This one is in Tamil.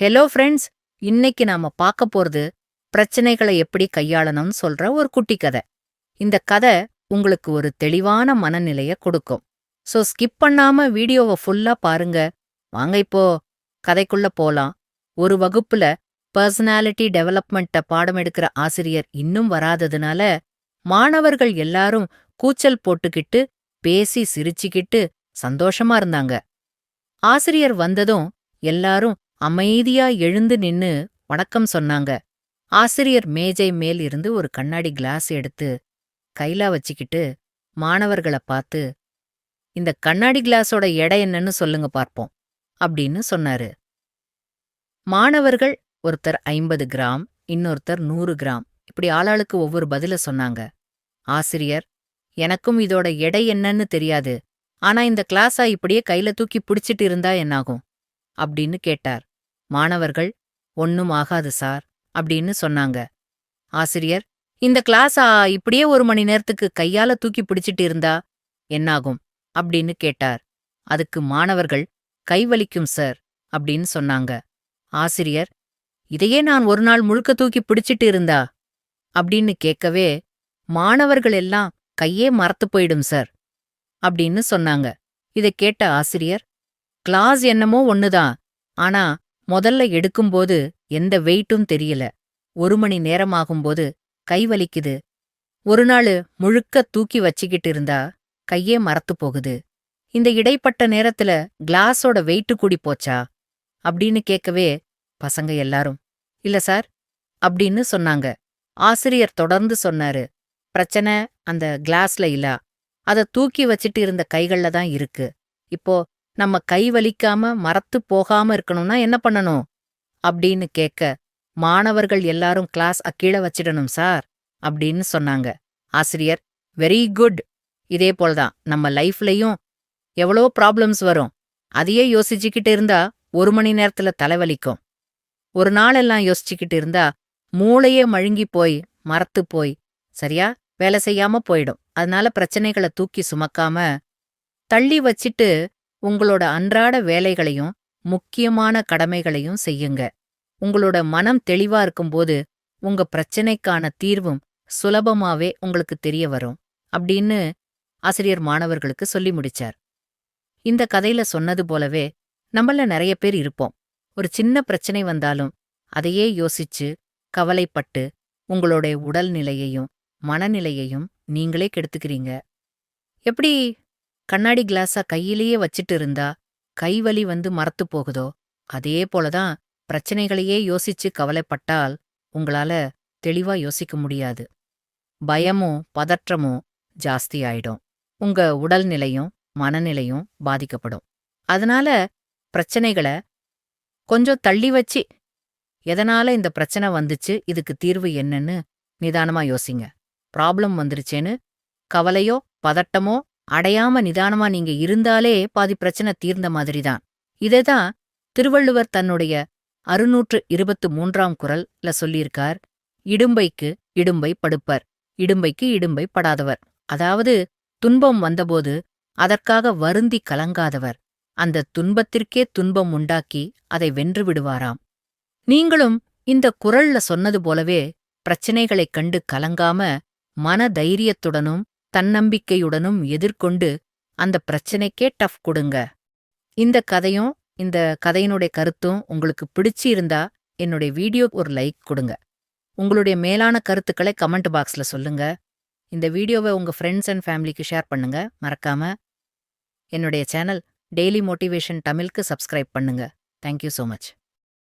ஹலோ ஃப்ரெண்ட்ஸ் இன்னைக்கு நாம பார்க்க போறது பிரச்சனைகளை எப்படி கையாளணும்னு சொல்ற ஒரு குட்டி கதை. இந்த கதை உங்களுக்கு ஒரு தெளிவான மனநிலைய கொடுக்கும். சோ ஸ்கிப் பண்ணாம வீடியோவை ஃபுல்லா பாருங்க. வாங்க இப்போ கதைக்குள்ள போலாம். ஒரு வகுப்புல பர்சனாலிட்டி டெவலப்மெண்ட்ட பாடம் எடுக்கிற ஆசிரியர் இன்னும் வராததுனால மாணவர்கள் எல்லாரும் கூச்சல் போட்டுக்கிட்டு பேசி சிரிச்சுக்கிட்டு சந்தோஷமா இருந்தாங்க. ஆசிரியர் வந்ததும் எல்லாரும் அமைதியா எழுந்து நின்னு வணக்கம் சொன்னாங்க. ஆசிரியர் மேஜை மேல் இருந்து ஒரு கண்ணாடி கிளாஸ் எடுத்து கையில வச்சுக்கிட்டு மாணவர்கள பார்த்து இந்த கண்ணாடி கிளாஸோட எடை என்னன்னு சொல்லுங்க பார்ப்போம் அப்படின்னு சொன்னாரு. மாணவர்கள் ஒருத்தர் ஐம்பது கிராம் இன்னொருத்தர் நூறு கிராம் இப்படி ஆளாளுக்கு ஒவ்வொரு பதில சொன்னாங்க. ஆசிரியர் எனக்கும் இதோட எடை என்னன்னு தெரியாது. ஆனா இந்த கிளாஸா இப்படியே கையில தூக்கி பிடிச்சிட்டு இருந்தா என்னாகும்? அப்படின்னு கேட்டார். மாணவர்கள் ஒன்னும் ஆகாது சார் அப்படின்னு சொன்னாங்க. ஆசிரியர் இந்த கிளாஸா இப்படியே ஒரு மணி நேரத்துக்கு கையால தூக்கி பிடிச்சிட்டு இருந்தா என்னாகும்? அப்படின்னு கேட்டார். அதுக்கு மாணவர்கள் கை வலிக்கும் சார் அப்படின்னு சொன்னாங்க. ஆசிரியர் இதையே நான் ஒரு நாள் முழுக்க தூக்கி பிடிச்சிட்டு இருந்தா? அப்படின்னு கேட்கவே மாணவர்கள் எல்லாம் கையே மறத்து போயிடும் சார் அப்படின்னு சொன்னாங்க. இதை கேட்ட ஆசிரியர் கிளாஸ் என்னமோ ஒண்ணுதான் ஆனா முதல்ல எடுக்கும்போது எந்த வெயிட்டும் தெரியல. ஒரு மணி நேரமாகும்போது கை வலிக்குது. ஒரு நாள் முழுக்க தூக்கி வச்சுக்கிட்டு இருந்தா கையே மறத்து போகுது. இந்த இடைப்பட்ட நேரத்துல கிளாஸோட வெயிட்டு கூடி போச்சா? அப்படின்னு கேட்கவே பசங்க எல்லாரும் இல்ல சார் அப்படின்னு சொன்னாங்க. ஆசிரியர் தொடர்ந்து சொன்னாரு பிரச்சனை அந்த கிளாஸ்ல இல்ல. அத தூக்கி வச்சிட்டு இருந்த கைகள்ல தான் இருக்கு. இப்போ நம்ம கை வலிக்காம மரத்து போகாம இருக்கணும்னா என்ன பண்ணணும்? அப்படின்னு கேட்க மாணவர்கள் எல்லாரும் கிளாஸ் அக்கீழ வச்சிடணும் சார் அப்படின்னு சொன்னாங்க. ஆசிரியர் வெரி குட். இதே போல்தான் நம்ம லைஃப்லயும் எவ்வளோ ப்ராப்ளம்ஸ் வரும். அதையே யோசிச்சுக்கிட்டு இருந்தா ஒரு மணி நேரத்துல தலைவலிக்கும். ஒரு நாளெல்லாம் யோசிச்சுக்கிட்டு இருந்தா மூளையே மழுங்கி போய் மரத்து போய் சரியா? வேலை செய்யாம போயிடும். அதனால பிரச்சனைகளை தூக்கி சுமக்காம தள்ளி வச்சிட்டு உங்களோட அன்றாட வேலைகளையும் முக்கியமான கடமைகளையும் செய்யுங்க. உங்களோட மனம் தெளிவா இருக்கும்போது உங்க பிரச்சனைக்கான தீர்வும் சுலபமாவே உங்களுக்கு தெரிய வரும் அப்படின்னு ஆசிரியர் மாணவர்களுக்கு சொல்லி முடிச்சார். இந்த கதையில சொன்னது போலவே நம்மள நிறைய பேர் இருப்போம். ஒரு சின்ன பிரச்சனை வந்தாலும் அதையே யோசிச்சு கவலைப்பட்டு உங்களுடைய உடல்நிலையையும் மனநிலையையும் நீங்களே கெடுத்துக்கிறீங்க. எப்படி கண்ணாடி கிளாஸா கையிலேயே வச்சிட்டு இருந்தா கைவலி வந்து மறத்து போகுதோ? அதே போலதான் பிரச்சனைகளையே யோசிச்சு கவலைப்பட்டால் உங்களால தெளிவா யோசிக்க முடியாது. பயமும் பதற்றமும் ஜாஸ்தி ஆயிடும். உங்க உடல்நிலையும் மனநிலையும் பாதிக்கப்படும். அதனால பிரச்சனைகளை கொஞ்சம் தள்ளி வச்சு எதனால இந்த பிரச்சனை வந்துச்சு இதுக்கு தீர்வு என்னன்னு நிதானமா யோசிங்க. ப்ராப்ளம் வந்துருச்சேன்னு கவலையோ பதட்டமோ அடையாம நிதானமா நீங்க இருந்தாலே பாதி பிரச்சனை தீர்ந்த மாதிரிதான். இதேதான் திருவள்ளுவர் தன்னுடைய அறுநூற்று இருபத்து மூன்றாம் குரல்ல சொல்லியிருக்கார் இடும்பைக்கு இடும்பை படுப்பர் இடும்பைக்கு இடும்பை படாதவர். அதாவது துன்பம் வந்தபோது அதற்காக வருந்தி கலங்காதவர். அந்த துன்பத்திற்கே துன்பம் உண்டாக்கி அதை வென்று விடுவாராம். நீங்களும் இந்த குரல்ல சொன்னது போலவே பிரச்சனைகளைக் கண்டு கலங்காம மன தைரியத்துடனும் தன்னம்பிக்கையுடனும் எதிர்கொண்டு அந்த பிரச்சனைக்கே டஃப் கொடுங்க. இந்த கதையும் இந்த கதையினுடைய கருத்தும் உங்களுக்கு பிடிச்சி இருந்தா என்னுடைய வீடியோ ஒரு லைக் கொடுங்க. உங்களுடைய மேலான கருத்துக்களை கமெண்ட் பாக்ஸ்ல சொல்லுங்க. இந்த வீடியோவை உங்க ஃப்ரெண்ட்ஸ் அண்ட் ஃபேமிலிக்கு ஷேர் பண்ணுங்க. மறக்காம என்னுடைய சேனல் டெய்லி மோட்டிவேஷன் தமிழ்க்கு சப்ஸ்கிரைப் பண்ணுங்க. Thank you so much